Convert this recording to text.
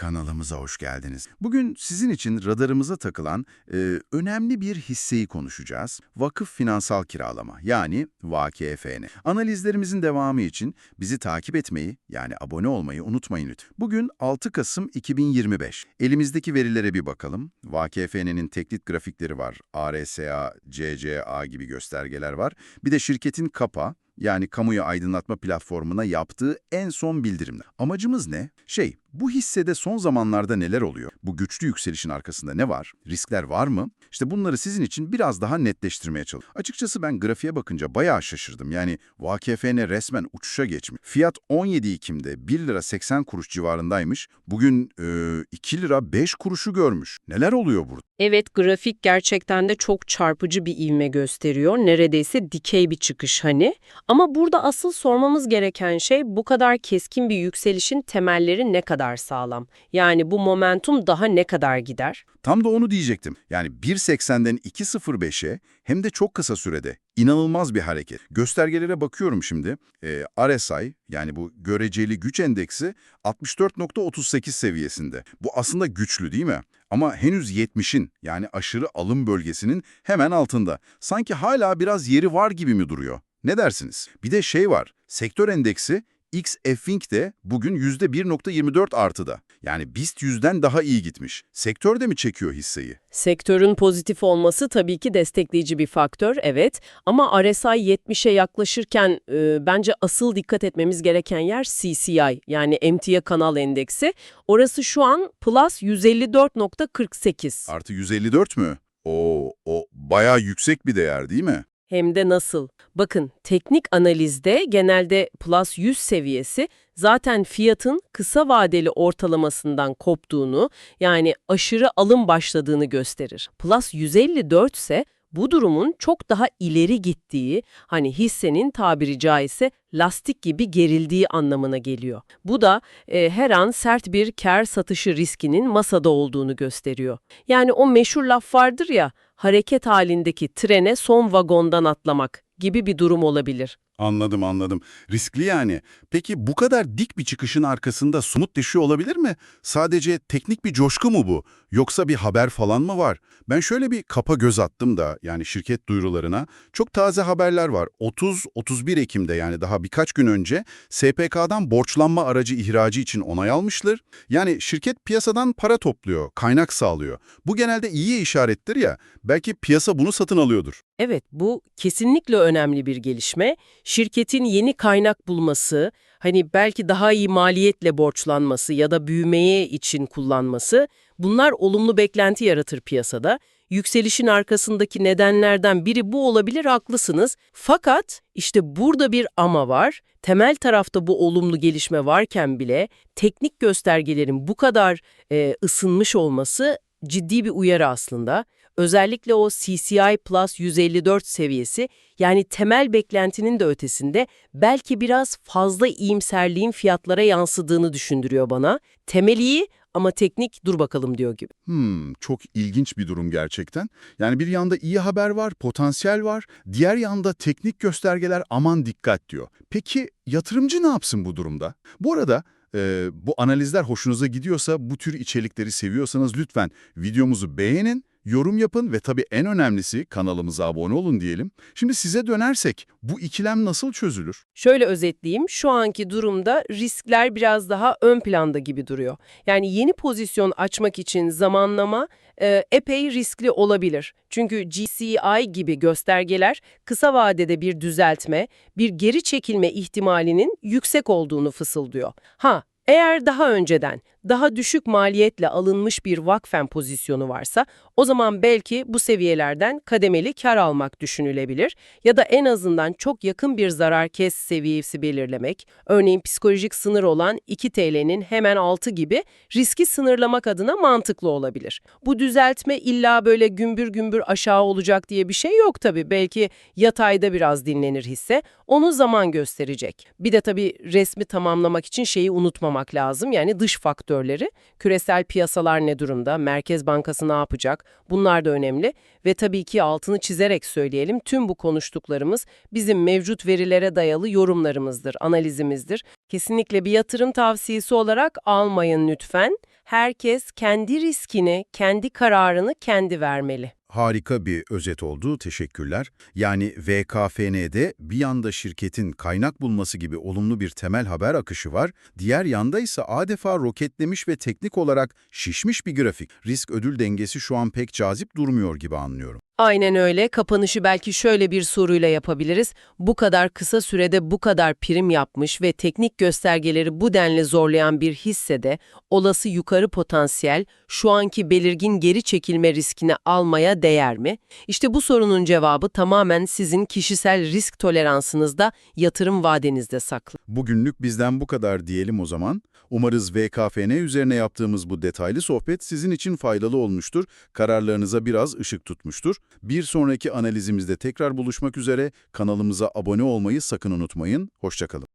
Kanalımıza hoş geldiniz. Bugün sizin için radarımıza takılan e, önemli bir hisseyi konuşacağız. Vakıf Finansal Kiralama yani VKFN. Analizlerimizin devamı için bizi takip etmeyi yani abone olmayı unutmayın lütfen. Bugün 6 Kasım 2025. Elimizdeki verilere bir bakalım. VKFN'nin teknik grafikleri var. ARSA, CCA gibi göstergeler var. Bir de şirketin kapa yani kamuya aydınlatma platformuna yaptığı en son bildirimler. Amacımız ne? Şey, bu hissede son zamanlarda neler oluyor? Bu güçlü yükselişin arkasında ne var? Riskler var mı? İşte bunları sizin için biraz daha netleştirmeye çalışıyorum. Açıkçası ben grafiğe bakınca bayağı şaşırdım. Yani VKFN resmen uçuşa geçmiş. Fiyat 17 Ekim'de 1 lira 80 kuruş civarındaymış. Bugün e, 2 lira 5 kuruşu görmüş. Neler oluyor burada? Evet, grafik gerçekten de çok çarpıcı bir ivme gösteriyor. Neredeyse dikey bir çıkış hani. Ama burada asıl sormamız gereken şey bu kadar keskin bir yükselişin temelleri ne kadar sağlam? Yani bu momentum daha ne kadar gider? Tam da onu diyecektim. Yani 1.80'den 2.05'e hem de çok kısa sürede. İnanılmaz bir hareket. Göstergelere bakıyorum şimdi. Ee, RSI yani bu göreceli güç endeksi 64.38 seviyesinde. Bu aslında güçlü değil mi? Ama henüz 70'in yani aşırı alım bölgesinin hemen altında. Sanki hala biraz yeri var gibi mi duruyor? Ne dersiniz? Bir de şey var. Sektör endeksi XFINK de bugün %1.24 artıda. Yani BIST 100'den daha iyi gitmiş. Sektör de mi çekiyor hisseyi? Sektörün pozitif olması tabii ki destekleyici bir faktör, evet. Ama RSI 70'e yaklaşırken e, bence asıl dikkat etmemiz gereken yer CCI yani emtia kanal endeksi. Orası şu an plus 154.48. Artı 154 mü? O, o bayağı yüksek bir değer değil mi? Hem de nasıl? Bakın teknik analizde genelde plus 100 seviyesi zaten fiyatın kısa vadeli ortalamasından koptuğunu yani aşırı alım başladığını gösterir. Plus 154 ise bu durumun çok daha ileri gittiği, hani hissenin tabiri caizse lastik gibi gerildiği anlamına geliyor. Bu da e, her an sert bir kar satışı riskinin masada olduğunu gösteriyor. Yani o meşhur laf vardır ya, hareket halindeki trene son vagondan atlamak gibi bir durum olabilir. Anladım anladım. Riskli yani. Peki bu kadar dik bir çıkışın arkasında somut düşüyor olabilir mi? Sadece teknik bir coşku mu bu? Yoksa bir haber falan mı var? Ben şöyle bir kapa göz attım da yani şirket duyurularına. Çok taze haberler var. 30-31 Ekim'de yani daha birkaç gün önce SPK'dan borçlanma aracı ihracı için onay almışlar. Yani şirket piyasadan para topluyor, kaynak sağlıyor. Bu genelde iyi işarettir ya. Belki piyasa bunu satın alıyordur. Evet, bu kesinlikle önemli bir gelişme. Şirketin yeni kaynak bulması, hani belki daha iyi maliyetle borçlanması ya da büyümeye için kullanması, bunlar olumlu beklenti yaratır piyasada. Yükselişin arkasındaki nedenlerden biri bu olabilir, haklısınız. Fakat işte burada bir ama var. Temel tarafta bu olumlu gelişme varken bile teknik göstergelerin bu kadar e, ısınmış olması ciddi bir uyarı aslında. Özellikle o CCI Plus 154 seviyesi yani temel beklentinin de ötesinde belki biraz fazla iyimserliğin fiyatlara yansıdığını düşündürüyor bana. Temel iyi ama teknik dur bakalım diyor gibi. Hmm, çok ilginç bir durum gerçekten. Yani bir yanda iyi haber var, potansiyel var. Diğer yanda teknik göstergeler aman dikkat diyor. Peki yatırımcı ne yapsın bu durumda? Bu arada e, bu analizler hoşunuza gidiyorsa, bu tür içerikleri seviyorsanız lütfen videomuzu beğenin, yorum yapın ve tabii en önemlisi kanalımıza abone olun diyelim. Şimdi size dönersek bu ikilem nasıl çözülür? Şöyle özetleyeyim, şu anki durumda riskler biraz daha ön planda gibi duruyor. Yani yeni pozisyon açmak için zamanlama e, epey riskli olabilir. Çünkü GCI gibi göstergeler kısa vadede bir düzeltme, bir geri çekilme ihtimalinin yüksek olduğunu fısıldıyor. Ha, eğer daha önceden daha düşük maliyetle alınmış bir vakfen pozisyonu varsa o zaman belki bu seviyelerden kademeli kar almak düşünülebilir ya da en azından çok yakın bir zarar kes seviyesi belirlemek, örneğin psikolojik sınır olan 2 TL'nin hemen altı gibi riski sınırlamak adına mantıklı olabilir. Bu düzeltme illa böyle gümbür gümbür aşağı olacak diye bir şey yok tabii. Belki yatayda biraz dinlenir hisse, onu zaman gösterecek. Bir de tabii resmi tamamlamak için şeyi unutmamak lazım yani dış faktör faktörleri, küresel piyasalar ne durumda, Merkez Bankası ne yapacak bunlar da önemli ve tabii ki altını çizerek söyleyelim tüm bu konuştuklarımız bizim mevcut verilere dayalı yorumlarımızdır, analizimizdir. Kesinlikle bir yatırım tavsiyesi olarak almayın lütfen. Herkes kendi riskini, kendi kararını kendi vermeli. Harika bir özet oldu, teşekkürler. Yani VKFN'de bir yanda şirketin kaynak bulması gibi olumlu bir temel haber akışı var, diğer yanda ise adeta roketlemiş ve teknik olarak şişmiş bir grafik. Risk ödül dengesi şu an pek cazip durmuyor gibi anlıyorum. Aynen öyle. Kapanışı belki şöyle bir soruyla yapabiliriz. Bu kadar kısa sürede bu kadar prim yapmış ve teknik göstergeleri bu denli zorlayan bir hissede olası yukarı potansiyel şu anki belirgin geri çekilme riskini almaya değer mi? İşte bu sorunun cevabı tamamen sizin kişisel risk toleransınızda, yatırım vadenizde saklı. Bugünlük bizden bu kadar diyelim o zaman. Umarız VKFN üzerine yaptığımız bu detaylı sohbet sizin için faydalı olmuştur, kararlarınıza biraz ışık tutmuştur. Bir sonraki analizimizde tekrar buluşmak üzere kanalımıza abone olmayı sakın unutmayın. Hoşçakalın.